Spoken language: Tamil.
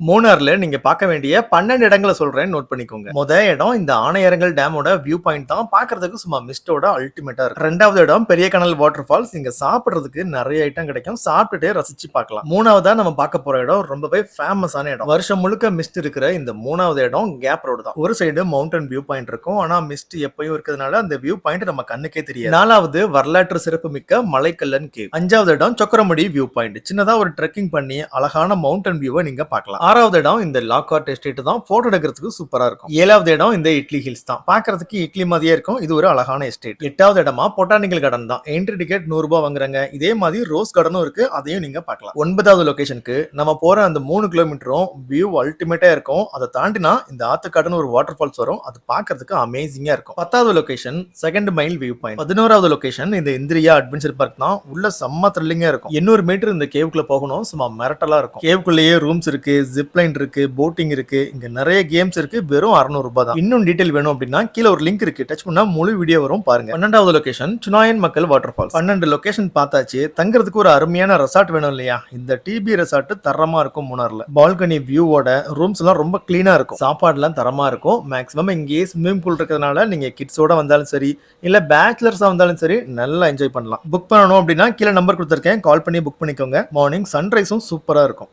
மூணார்ல நீங்க பார்க்க வேண்டிய பன்னெண்டு இடங்களை சொல்றேன் நோட் பண்ணிக்கோங்க. முத இடம் இந்த ஆணையரங்கல் டேமோட வியூ பாயிண்ட் தான். பாக்குறதுக்கு சும்மா மிஸ்டோட அல்டிமேட்டா இருக்கு ரெண்டாவது இடம் பெரிய கனல் வாட்டர் ஃபால்ஸ் இங்க சாப்பிடுறதுக்கு நிறைய ஐட்டம் கிடைக்கும். சாப்பிட்டுட்டு ரசிச்சு பார்க்கலாம். மூணாவதா நம்ம பார்க்க போற இடம் ரொம்பவே ஃபேமஸான இடம். வருஷம் முழுக்க மிஸ்ட் இருக்கிற இந்த மூணாவது இடம் கேப் ரோடு தான். ஒரு சைடு மவுண்டன் வியூ பாயிண்ட் இருக்கும். ஆனா மிஸ்ட் எப்பயும் இருக்கிறதுனால அந்த வியூ பாயிண்ட் நம்ம கண்ணுக்கே தெரியாது. நாலாவது வரலாற்று சிறப்பு மிக்க மலைக்கல்லன் கேவ் அஞ்சாவது இடம் சொக்கரமுடி வியூ பாயிண்ட் சின்னதா ஒரு ட்ரெக்கிங் பண்ணி அழகான மவுண்டன் வியூவை நீங்க பார்க்கலாம். ஆறாவது இடம் இந்த லாக்ஆர்ட் எஸ்டேட் தான். போட்டோ எடுக்கிறதுக்கு சூப்பரா இருக்கும். ஏழாவது இடம் இந்த இட்லி ஹில்ஸ் தான். பார்க்கிறதுக்கு இட்லி மாதிரியே இருக்கும். இது ஒரு அழகான எஸ்டேட் எட்டாவது இடமா பொட்டானிக்கல் கார்டன் தான். என்ட்ரி டிக்கெட் நூறு ரூபாய் வாங்குறாங்க. இதே மாதிரி ரோஸ் கார்டனும் இருக்கு. அதையும் நீங்க பார்க்கலாம். ஒன்பதாவது லொகேஷனுக்கு நம்ம போற அந்த மூணு கிலோமீட்டரும் வியூ அல்டிமேட்டா இருக்கும். அதை தாண்டினா இந்த ஆத்துக்காடுன்னு ஒரு வாட்டர் ஃபால்ஸ் வரும். அது பார்க்கறதுக்கு அமேசிங்கா இருக்கும். பத்தாவது location second mile view point பதினோராவது லொகேஷன் இந்த இந்திரியா அட்வென்ச்சர் பார்க் தான். உள்ள செம்ம த்ரில்லிங்கா இருக்கும். எண்ணூறு மீட்டர் இந்த கேவுக்குள்ள போகணும். சும்மா மிரட்டலா இருக்கும். கேவுக்குள்ளேயே ரூம்ஸ் இருக்கு ஜிப்லைன் இருக்கு போட்டிங் இருக்கு இங்க நிறைய கேம்ஸ் இருக்கு வெறும் அறுநூறு தான். இன்னும் டீடைல் வேணும் அப்படின்னா கீழே ஒரு லிங்க் இருக்கு. டச் பண்ணா முழு வீடியோ வரும் பாருங்க. பன்னெண்டாவது லொகேஷன் சுனாயன் மக்கள் வாட்டர் ஃபால்ஸ் பன்னெண்டு லொகேஷன் பார்த்தாச்சு. தங்குறதுக்கு ஒரு அருமையான ரெசார்ட் வேணும் இல்லையா? இந்த டிபி ரெசார்ட் தரமா இருக்கும் மூணாரில் பால்கனி வியூவோட ரூம்ஸ் எல்லாம் ரொம்ப கிளீனா இருக்கும். சாப்பாடுலாம் தரமா இருக்கும். மேக்ஸிமம் இங்கேயே ஸ்விம்மிங் பூல் இருக்கிறதுனால நீங்க கிட்ஸோட வந்தாலும் சரி இல்ல பேச்சுலர்ஸா வந்தாலும் சரி நல்லா என்ஜாய் பண்ணலாம். புக் பண்ணணும் அப்படின்னா கீழே நம்பர் கொடுத்துருக்கேன். கால் பண்ணி புக் பண்ணிக்கோங்க. மார்னிங் சன்ரைஸும் சூப்பராக இருக்கும்.